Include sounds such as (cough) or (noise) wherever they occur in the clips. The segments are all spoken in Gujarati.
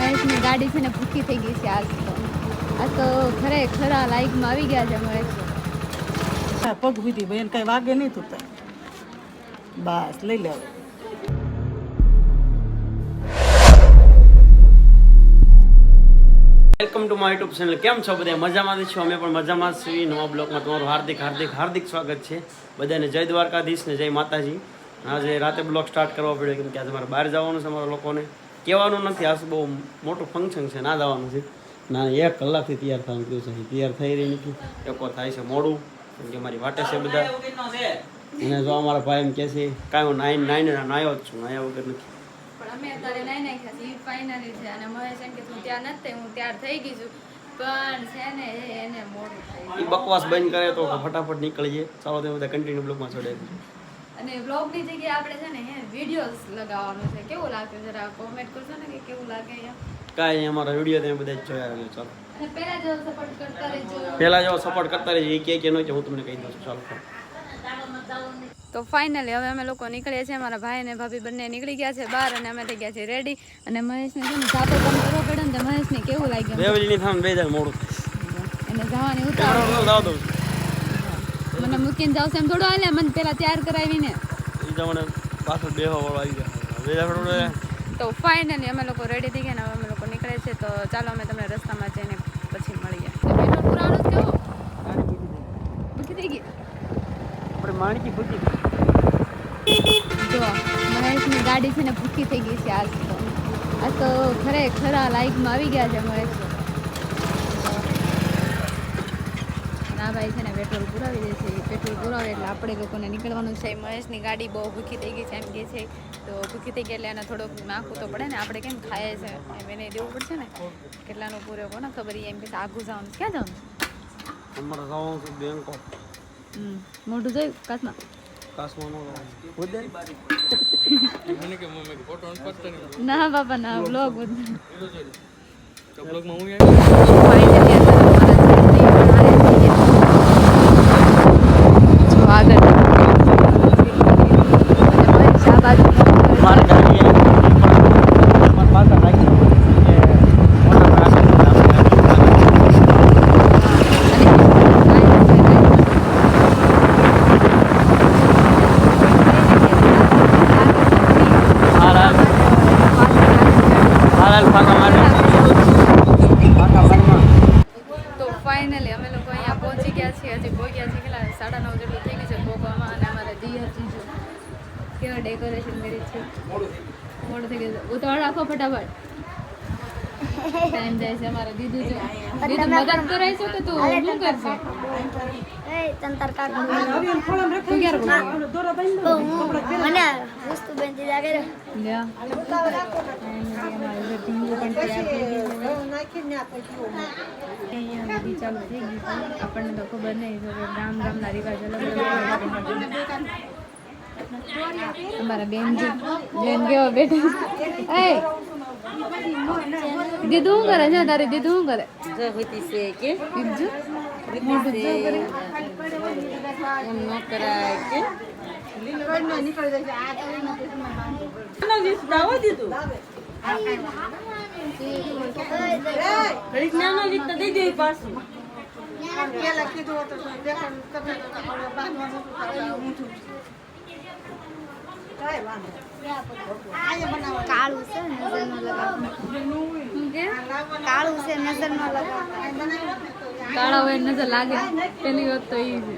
મહેશની ગાડી છે ને ભૂખી થઈ ગઈ છે આજ તો. આ તો ખરેખર આ લાઈકમાં આવી ગયા છે મહેશ. પગ વીધી ભાઈ કઈ વાગે નહીં તું બસ લઈ લે welcome to my YouTube channel કેમ છો બધા? મજામાં જ છો? અમે પણ મજામાં છીએ. નવા બ્લોગમાં તમારું હાર્દિક હાર્દિક હાર્દિક સ્વાગત છે. બધાને જય દ્વારકાધીશ ને જય માતાજી. આજે રાતે બ્લોગ સ્ટાર્ટ કરવા પડ્યો કેમ કે આજે મારે બહાર જવાનું છે અમારા લોકોને. કહેવાનું નથી આ બહુ મોટું ફંક્શન છે ના જવાનું છે. ના એક કલાકથી તૈયાર થવાનું કહ્યું છે તૈયાર થઈ રહી નથી. એકો થાય છે મોડું કેમ કે મારી વાટે છે બધા. અને જો અમારા ભાઈ એમ કહે છે કાંઈ હું નાઈન નાઈન નાયો જ છું નાયા વગર નથી. અમે અત્યારે નાઈ નાખ્યા છે ફાઇનલી છે. અને મહેશ એમ કે તું ત્યાં નથી હું ત્યાર થઈ ગઈ છું. પણ છે ને એ એને મોડું થઈ એ બકવાસ બંધ કરે તો ફટાફટ નીકળીએ. ચાલો તે બધા કન્ટિન્યુ બ્લોગમાં ચડાવી અને બ્લોગની જગ્યાએ આપણે છે ને વિડીયોઝ લગાવવાનું છે. કેવું લાગે? જરા કોમેન્ટ કરજો ને કે કેવું લાગે કાંઈ અમારા વીડિયો તમે બધા જ જોયા રહ્યો ચાલો. અને પહેલા જેવો સપોર્ટ કરતા રહેજો. પહેલા જેવો સપોર્ટ કરતા રહેજો એ કે કે નો કે હું તમને કહી દઉં છું ચાલો. તો ફાઇનલી હવે અમે લોકો નીકળ્યા છીએ મારા ભાઈ અને ભાભી બંને નીકળી ગયા છે બહાર અને અમે થઈ ગયા છીએ રેડી અને મહેશને છે ને જાતે કામ કરવો પડે ને મહેશને કેવું લાગ્યું? બે બજે ની થામ બે જાય મોડું. એને જવાની છું મને મૂકીને જાવ એમ થોડો હાલે મને પેલા તૈયાર કરાવીને. એ જમાને પાછળ બેહો વાળો આવી ગયા વેલા જાય તો ફાઇનલી અમે લોકો રેડી થઈ ગયા ને હવે અમે લોકો નીકળે છે તો ચાલો અમે તમને રસ્તામાં જઈને પછી મળીએ. પેટ્રોલ પુરાણો કેવો? બુકી થઈ ગઈ. આપણે માણકી બુકી જો મહેશની ગાડી છે ને ભૂખી થઈ ગઈ છે આજ તો. આજ તો ખરે ખરા લાઈકમાં આવી ગયા છે મહેશ. ના ભાઈ છે ને પેટ્રોલ પુરાવી દે છે. પેટ્રોલ પુરાવે એટલે આપણે લોકોને નીકળવાનું છે. મહેશની ગાડી બહુ ભૂખી થઈ ગઈ છે એમ કે છે. તો ભૂખી થઈ ગઈ એટલે એને થોડોક નાખવું તો પડે ને. આપણે કેમ ખાઈએ છે? એમ એને દેવું પડશે ને? કેટલાનું પૂરે કોને ખબર એમ કે આગું જવાનું ક્યાં જવાનું? અમારે જવાનું છે બેંકોક. હમ. મોઢું જોયું કાચમાં? કાસમાં નો બાપા ના. બ્લોગ બધું જો આગળ આ બાજુ મારે ગાડી આવી ગઈ પણ અમારે પાછળ રાખી દીધી કે મોટા રાખી દીધી આપણે. હાલ હાલ હાલ હાલ ફાંકા મારે ફાંકા મારમાં તો ફાઇનલી અમે લોકો અહીંયા પહોંચી ગયા છીએ હજી પહોંચ્યા છીએ કેટલા સાડા નવ જેટલું થઈ ગયું છે પહોંચવામાં અને અમારા દિયરજી જો કેવા ડેકોરેશન કરી છે મોડું થઈ ગયું છે ઉતાવળ રાખો ફટાફટ. ટાઈમ જાય છે અમારે દીદુ જો દીદુ મદદ કરે છે કે તું શું કરશે? એ તંતર કાકા તું ક્યારે બોલાવે? દોરો બાંધી. મને વસ્તુ અમારે લાગે રે બધી આપણને તો ખબર નહીં ગામ ગામના રિવાજ અલગ. તમારા બેન બેન કેવો બેઠા એ દીદુ શું કરે છે તારી દીદુ શું કરે દીદુ મોઢું જો કે કીધું હતું કાળું છે નજર નો કાળું છે નજર નો લગાવવાનું આ બનાવ્યું ને તો કાળા હોય નજર લાગે. પેલી વાત તો એ છે.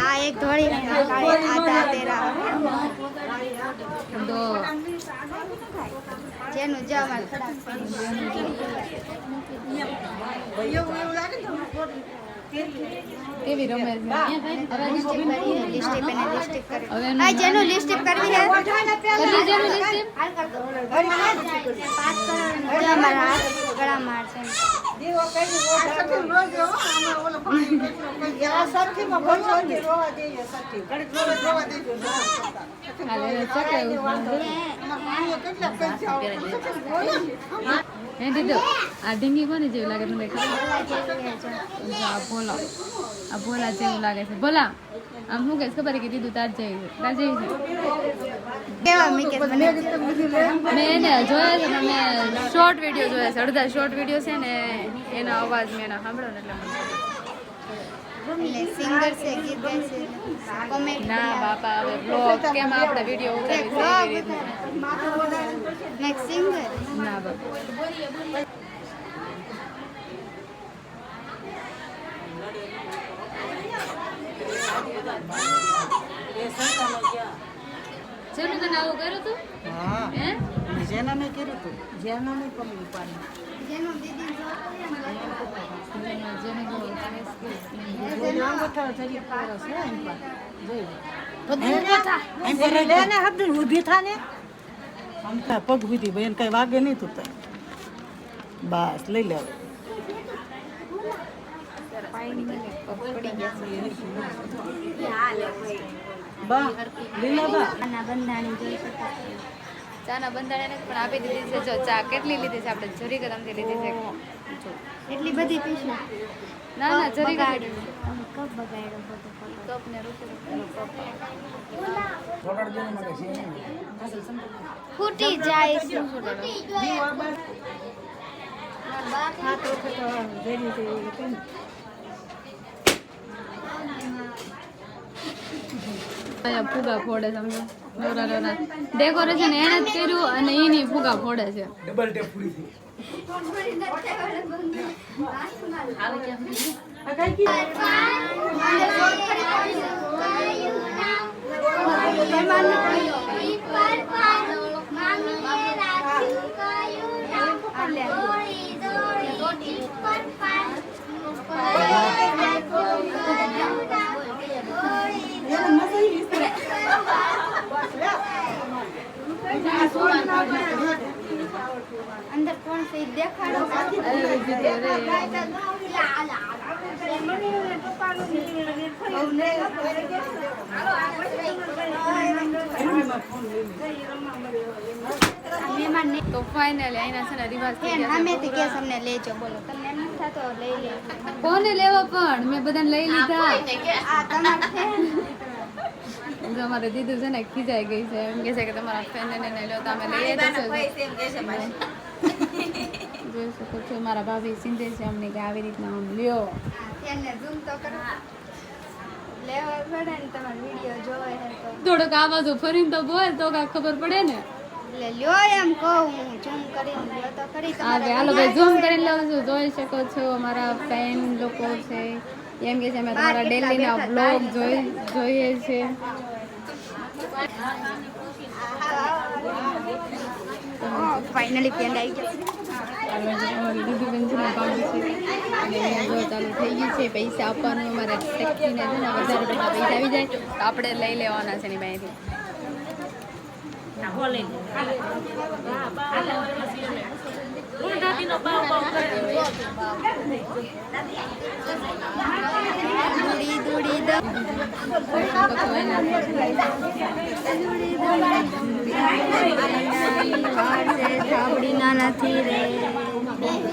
આ એક ધોળી ને આ કાળી આધા તેરા જેનું જો કેવી રમે હવે જેનું લિપસ્ટિક કરવી છે? કેટલી જેનું લિપસ્ટિક જે અમારા હાથ ગળામાં છે. દીવો કરી સરખી રોજ હો, આમાં ઓલો (laughs) પાણી બેઠો કઈ રોવા દેજો રોવા દેજો, બોલો આ ઢીંગી કોની જેવી લાગે તમને ખબર? આ ભોલા. આ ભોલા જેવું લાગે છે. ભોલા આમ શું કહેશ? ખબર કે દીધું તાર જેવી છે? તાર જેવી છે? મેં એને જોયા છે મેં શોર્ટ વીડિયો જોયા છે. અડધા શોર્ટ વીડિયો છે ને એનો અવાજ મેં એનો સાંભળ્યો ને એટલે ના બાપા હવે બ્લોગ કેમ આપણે વીડિયો ઉતારી. ના બાપા. ચલો તને આવું કર્યું તું? હે. જેના મેં કર્યું જેના મેં જેનું દીદી જેને પગ બેન કઈ વાગે નહીં તું તો. બસ લઈ લે હવે. બા લીલા બા આના બંધાણી જોઈ શકાય ચાના બંધાણે પણ આપી દીધી છે. જો ચા કેટલી લીધી છે? આપણે જરી ગરમથી લીધી છે. એટલી બધી પીશું? ના ના જરી કપ બગાડ્યો. કપ. ને ફૂટી જાય છે હાથ વખત જરી તે કેમ અહીંયા ફુગા ફોડે સમજો નવરા નવરા. ડેકોરેશન એને જ કર્યું અને એની ફુગા ફોડે છે. અંદર કોણ છે દેખાડો તો ફાઇનલી એના છે ને રિવાજ થઈ ગયા અમે સામેથી કેસ અમને લેજો બોલો. તમને એમ થતો લઈ લે. કોને લેવા પણ? મેં બધાને લઈ લીધા. આ તમાર જો અમારે દીધું છે ને ખીજાઈ ગઈ છે. એમ કે છે કે તમારા ફ્રેન્ડ ને લઈ લો તો અમે લઈએ (laughs) જોઈ શકો છો મારા ભાભી સિંધે છે અમને કે આવી રીતના આમ લ્યો. થોડોક આ બાજુ ફરીને તો બોલ તો કાંઈ ખબર પડે ને. જોઈ શકો છો મારા ફેન લોકો છે. એમ કે છે અમે તમારા ડેલીના બ્લોગ જોઈ જોઈએ છે ફાઇનલી પેન આવી ગયા હાલો જો અમારી દીદી બેન છે ને છે અને જો ચાલુ થઈ ગયું છે પૈસા આપવાનું અમારે ટેક્સીને છે ને વધારે પડતા પૈસા આવી જાય તો આપણે લઈ લેવાના છે એની પાસેથી દૂડી દૂડી દ થાબડીના નથી રે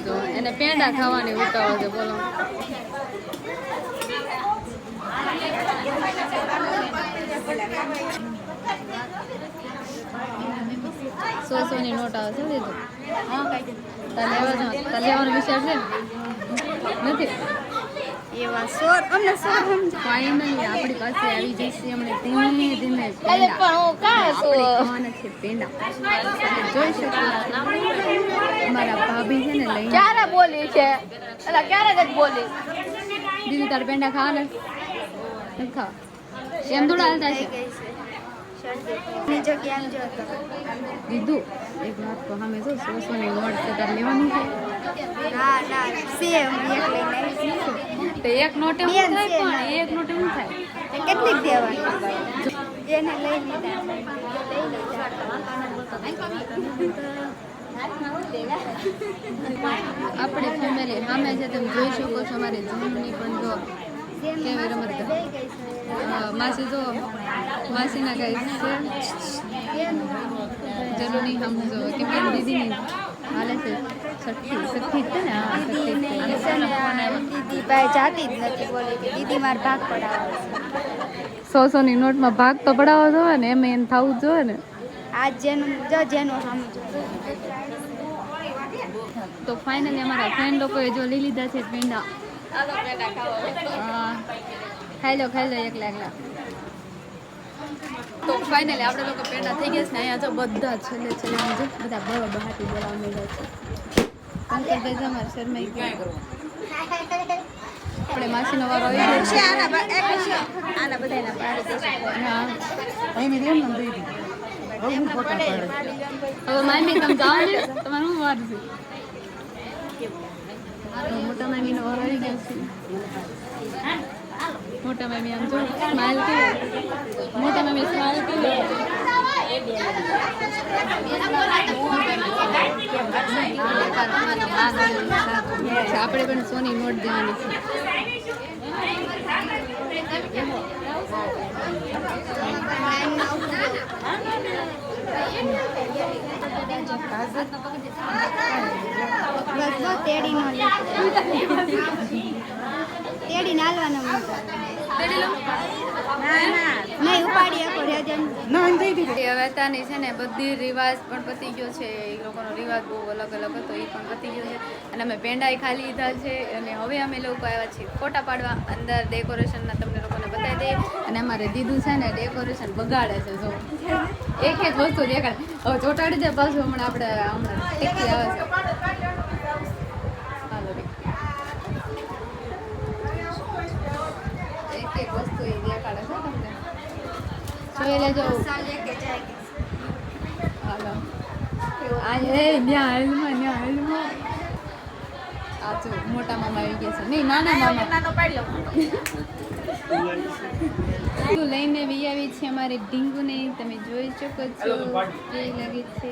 તો એને પેંડા ખાવાની ઉતાવળ છે, બોલો. સો સો ની નોટ આવશે દીધું તાર લેવાનો વિચાર છે? નથી? એવા સોર અમને સોર ફાઇનલી આપણી પાસે આવી જશે હમણે ધીમે ધીમે છે પેંડા. તમે જોઈ શકો મારા ભાભી છે ને લઈ ક્યારે બોલી છે? એટલે ક્યારે જ બોલી? દીદી તાર પેંડા ખાવાના? નથી ખાવા. એમ થોડા હાલતા છે. દીધું. એક વાત તો અમે શું સો સો ની છે તાર લેવાની છે? એક લઈને તો એક નોટે બેન થાય પણ એક નોટે થાય? કેટલીક દેવાની. જેને લઈ લીધા લઈ લીધા ફેમિલી સામે છે તમે જોઈ શકો છો અમારી જમણી પણ જો કેવી રમત માસી જો માસીના કઈ છે જરૂર સમજો કેમ કે દીદીની હાલે છે છઠ્ઠી છઠ્ઠી છે ને હા દીદી ભાઈ જાતી નથી બોલી કે દીદી માર ભાગ પડાવે સો સો ની નોટમાં ભાગ તો પડાવવો જોઈએ ને એમ એને થવું જોઈએ ને આજ જેનું જો જેનું સમજો તો ફાઇનલી અમારા ફ્રેન્ડ લોકોએ જો લઈ લીધા છે પેંડા. ખાઈ લો ખાઈ લો એકલા એકલા. તો ફાઇનલી આપણે લોકો પેંડા થઈ ગયા છે ને અહીંયા જો બધા છેલ્લે છેલ્લે જો બધા બહુ બહારથી બોલાવવા માંડ્યા છે. ગયા. આપણે માસીનો વારો આવી ગયો છે. આના બધાના હા. હવે મામી તમે તમારું વાર છે? તો મોટા મામીનો વારો આવી ગયો છે. મોટા મામી આમ જો સ્માઈલ કરી મોટા મામી સ્માઈલ કરી આપણે પણ સોની નોટ દેવાની છે. બસ જો તેડી નો તેડી નાલવાનો નહીં ઉપાડી આપો હવે ત્યાંની છે ને બધી રિવાજ પણ પતી ગયો છે. એ લોકોનો રિવાજ બહુ અલગ અલગ હતો એ પણ પતી ગયો છે. અને અમે પેંડાઈ ખાલી લીધા છે. અને હવે અમે લોકો આવ્યા છીએ ફોટા પાડવા અંદર ડેકોરેશનના તમને લોકોને બતાવી દઈએ. અને અમારે દીદું છે ને ડેકોરેશન બગાડે છે જો. એક એક વસ્તુ દેખાડે હવે ચોટાડી જાય પાછું હમણાં આપણે હમણાં આવે છે હાલો રે. એક એક વસ્તુ એ દેખાડે છે તમને? જોઈ લેજો. હાલો. મોટા મામા આવી ગયા છે. નહીં નાના મામા. લઈને વી આવી છે અમારી ઢીંગુને. તમે જોઈ શકો છો કેવી લાગે છે.